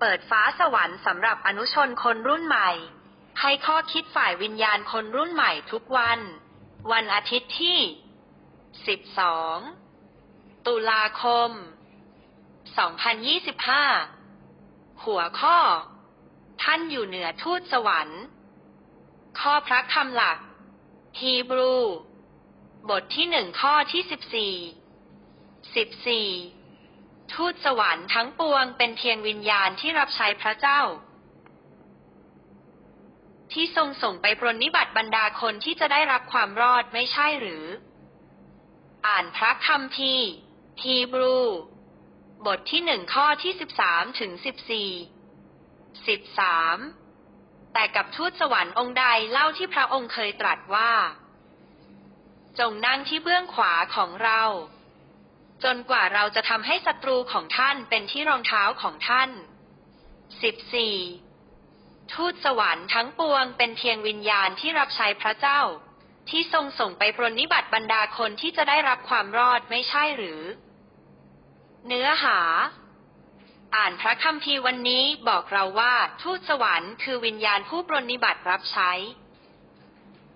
เปิดฟ้าสวรรค์สำหรับอนุชนคนรุ่นใหม่ ให้ข้อคิดฝ่ายวิญญาณคนรุ่นใหม่ทุกวัน วันอาทิตย์ที่ 12 ตุลาคม 2025 หัวข้อ ท่านอยู่เหนือทูตสวรรค์ ข้อพระคำหลัก ฮีบรู บทที่หนึ่งข้อที่สิบสี่สิบสี่ ทูตสวรรค์ทั้งปวงเป็นเพียงวิญญาณที่รับใช้พระเจ้า ที่ทรงส่งไปปรนนิบัติบรรดาคนที่จะได้รับความรอดไม่ใช่หรือ อ่านพระคัมภีร์ฮีบรู บทที่หนึ่งข้อที่สิบสามถึงสิบสี่สิบสามแต่กับทูตสวรรค์องค์ใดเล่าที่พระองค์เคยตรัสว่า จงนั่งที่เบื้องขวาของเรา จนกว่าเราจะทำให้ศัตรูของท่านเป็นที่รองเท้าของท่านสิบสี่ทูตสวรรค์ทั้งปวงเป็นเพียงวิญญาณที่รับใช้พระเจ้า ที่ทรงส่งไปปรนนิบัติบรรดาคนที่จะได้รับความรอดไม่ใช่หรือ เนื้อหา อ่านพระคัมภีร์วันนี้บอกเราว่าทูตสวรรค์คือวิญญาณผู้ปรนนิบัติรับใช้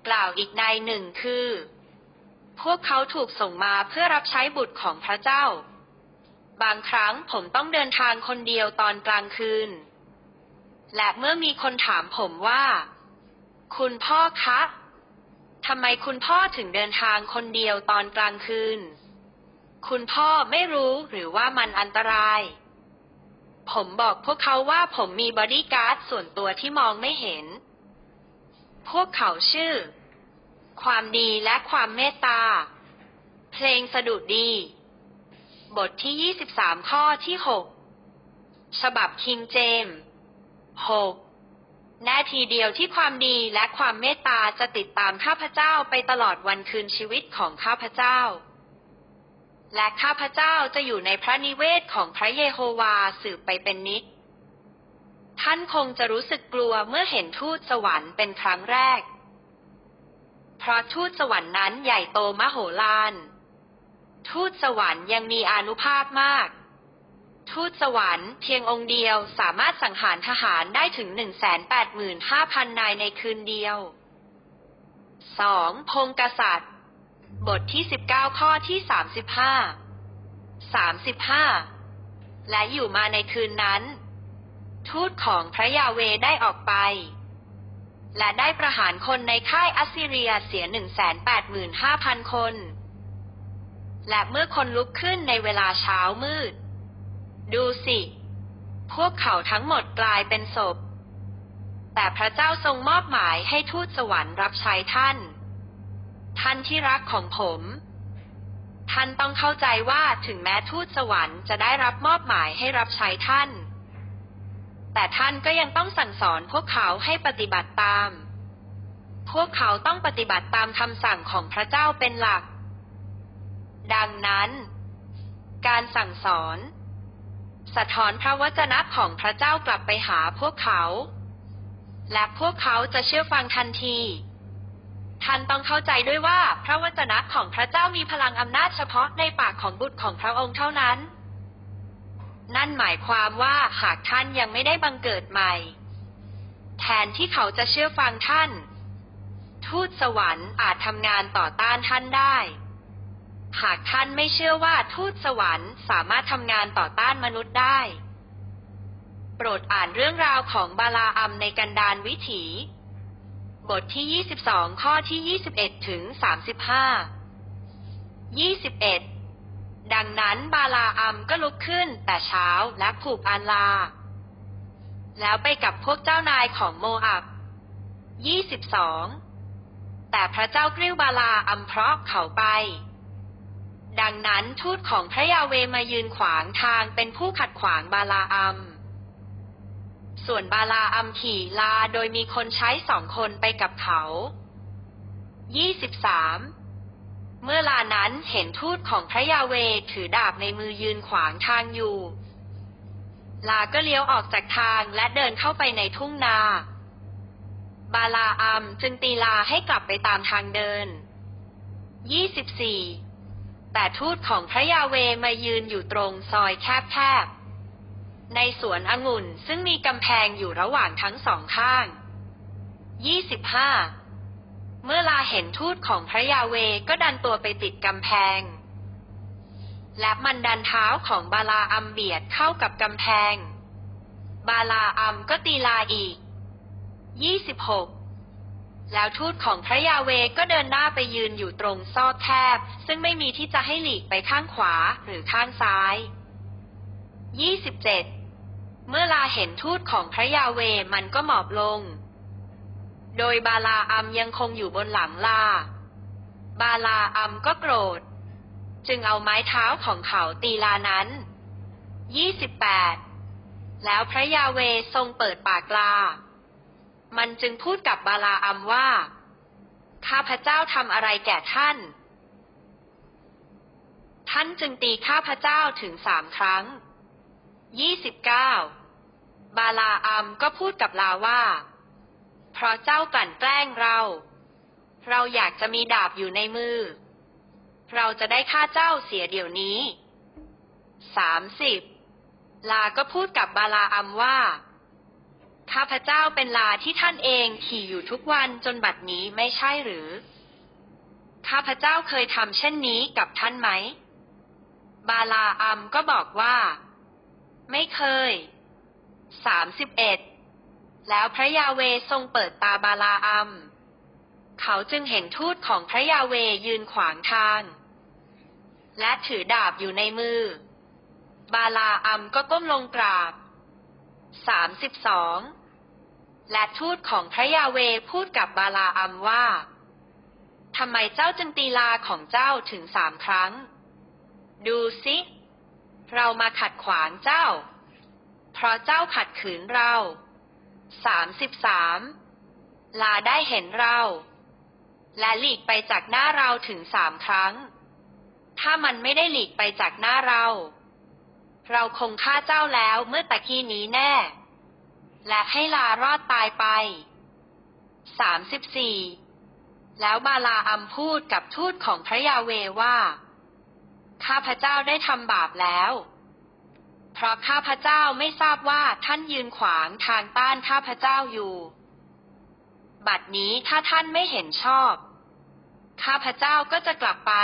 กล่าวอีกในหนึ่งคือ พวกเขาถูกส่งมาเพื่อรับใช้บุตรของพระเจ้า บางครั้งผมต้องเดินทางคนเดียวตอนกลางคืน และเมื่อมีคนถามผมว่า คุณพ่อคะทำไมคุณพ่อถึงเดินทางคนเดียวตอนกลางคืน คุณพ่อไม่รู้หรือว่ามันอันตราย ผมบอกพวกเขาว่าผมมีบอดี้การ์ดส่วนตัวที่มองไม่เห็น พวกเขาชื่อ ความดีและความเมตตา เพลงสดุดี บทที่ 23 ข้อที่ 6 ฉบับคิงเจมส์6นาทีเดียวที่ความดีและความเมตตาจะติดตามข้าพเจ้าไปตลอดวันคืนชีวิตของข้าพเจ้า และข้าพเจ้าจะอยู่ในพระนิเวศของพระเยโฮวาสืบไปเป็นนิจท่านคงจะรู้สึกกลัวเมื่อเห็นทูตสวรรค์เป็นครั้งแรก เพราะทูตสวรรค์นั้นใหญ่โตมโหฬารทูตสวรรค์ยังมีอานุภาพมาก ทูตสวรรค์เพียงองค์เดียวสามารถสังหารทหารได้ถึง 185,000 นายในคืนเดียว 2. พงกษัตริย์ บทที่ 19 ข้อที่ 35 35 และอยู่มาในคืนนั้น ทูตของพระยาเวได้ออกไป และได้ประหารคนในค่ายอัสซีเรียเสีย 185,000 คน และเมื่อคนลุกขึ้นในเวลาเช้ามืด ดูสิ พวกเขาทั้งหมดกลายเป็นศพ แต่พระเจ้าทรงมอบหมายให้ทูตสวรรค์รับใช้ท่าน ท่านที่รักของผม ท่านต้องเข้าใจว่าถึงแม้ทูตสวรรค์จะได้รับมอบหมายให้รับใช้ท่าน แต่ท่านก็ยังต้องสั่งสอนพวกเขาให้ปฏิบัติตาม พวกเขาต้องปฏิบัติตามคำสั่งของพระเจ้าเป็นหลัก ดังนั้น การสั่งสอน สะท้อนพระวจนะของพระเจ้ากลับไปหาพวกเขา และพวกเขาจะเชื่อฟังทันทีท่านต้องเข้าใจด้วยว่าพระวจนะของพระเจ้ามีพลังอำนาจเฉพาะในปากของบุตรของพระองค์เท่านั้น นั่นหมายความว่าหากท่านยังไม่ได้บังเกิดใหม่ แทนที่เขาจะเชื่อฟังท่าน ทูตสวรรค์อาจทำงานต่อต้านท่านได้ หากท่านไม่เชื่อว่าทูตสวรรค์สามารถทำงานต่อต้านมนุษย์ได้ โปรดอ่านเรื่องราวของบาลาอัมในกันดานวิถี บทที่ 22 ข้อที่ 21 ถึง 35 21 ดังนั้นบาลาอัมก็ลุกขึ้นแต่เช้าและผูกอันลา แล้วไปกับพวกเจ้านายของโมอับ 22 แต่พระเจ้ากริ้วบาลาอัมเพราะเขาไป ดังนั้นทูตของพระยาเวมายืนขวางทางเป็นผู้ขัดขวางบาลาอัม ส่วนบาลาอัมขี่ลาโดยมีคนใช้สองคนไปกับเขา 23 เมื่อลานั้นเห็นทูตของพระยาเวถือดาบในมือยืนขวางทางอยู่ ลาก็เลี้ยวออกจากทางและเดินเข้าไปในทุ่งนา บาลาอัมจึงตีลาให้กลับไปตามทางเดิน 24 แต่ทูตของพระยาเวมายืนอยู่ตรงซอยแคบๆ ในสวนองุ่นซึ่งมีกำแพงอยู่ระหว่างทั้งสองข้าง 25 เมื่อลาเห็นทูตของพระยาเวก็ดันตัวไปติดกำแพง และมันดันเท้าของบาลาอัมเบียดเข้ากับกำแพง บาลาอัมก็ตีลาอีก 26 แล้วทูตของพระยาเวก็เดินหน้าไปยืนอยู่ตรงซอกแคบ ซึ่งไม่มีที่จะให้หลีกไปข้างขวาหรือข้างซ้าย 27 เมื่อลาเห็นทูตของพระยาเวมันก็หมอบลง โดยบาลาอัมยังคงอยู่บนหลังลาบาลาอัมก็โกรธ จึงเอาไม้เท้าของเขาตีลานั้น 28 แล้วพระยาเวทรงเปิดปากลา มันจึงพูดกับบาลาอัมว่า ข้าพเจ้าทำอะไรแก่ท่าน ท่านจึงตีข้าพเจ้าถึงสามครั้ง 29 บาลาอัมก็พูดกับลาว่า เพราะเจ้ากลั่นแกล้งเรา เราอยากจะมีดาบอยู่ในมือ เราจะได้ฆ่าเจ้าเสียเดี๋ยวนี้30ลาก็พูดกับบาลาอัมว่า ข้าพเจ้าเป็นลาที่ท่านเองขี่อยู่ทุกวันจนบัดนี้ไม่ใช่หรือ ข้าพเจ้าเคยทำเช่นนี้กับท่านไหม บาลาอัมก็บอกว่า ไม่เคย31 แล้วพระยาเวทรงเปิดตาบาลาอัม เขาจึงเห็นทูตของพระยาเวยืนขวางทาง และถือดาบอยู่ในมือ บาลาอัมก็ก้มลงกราบ32และทูตของพระยาเวพูดกับบาลาอัมว่าทำไมเจ้าจึงตีลาของเจ้าถึงสามครั้ง ดูสิ เรามาขัดขวางเจ้า เพราะเจ้าขัดขืนเรา 33ลาได้เห็นเรา และหลีกไปจากหน้าเราถึงสามครั้ง ถ้ามันไม่ได้หลีกไปจากหน้าเรา เราคงฆ่าเจ้าแล้วเมื่อตะกี้นี้แน่ และให้ลารอดตายไป34แล้วบาลาอัมพูดกับทูตของพระยาเวว่า ข้าพระเจ้าได้ทำบาปแล้ว เพราะข้าพเจ้าไม่ทราบว่าท่านยืนขวางทางต้านข้าพเจ้าอยู่ บัดนี้ถ้าท่านไม่เห็นชอบ ข้าพเจ้าก็จะกลับไป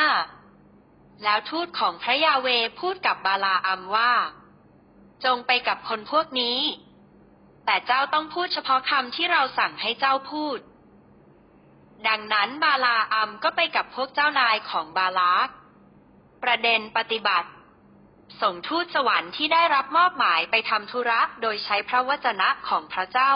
35แล้วทูตของพระยาเวพูดกับบาลาอัมว่า จงไปกับคนพวกนี้ แต่เจ้าต้องพูดเฉพาะคำที่เราสั่งให้เจ้าพูด ดังนั้นบาลาอัมก็ไปกับพวกเจ้านายของบาลากประเด็นปฏิบัติ ส่งทูตสวรรค์ที่ได้รับมอบหมายไปทำธุระโดยใช้พระวจนะของพระเจ้า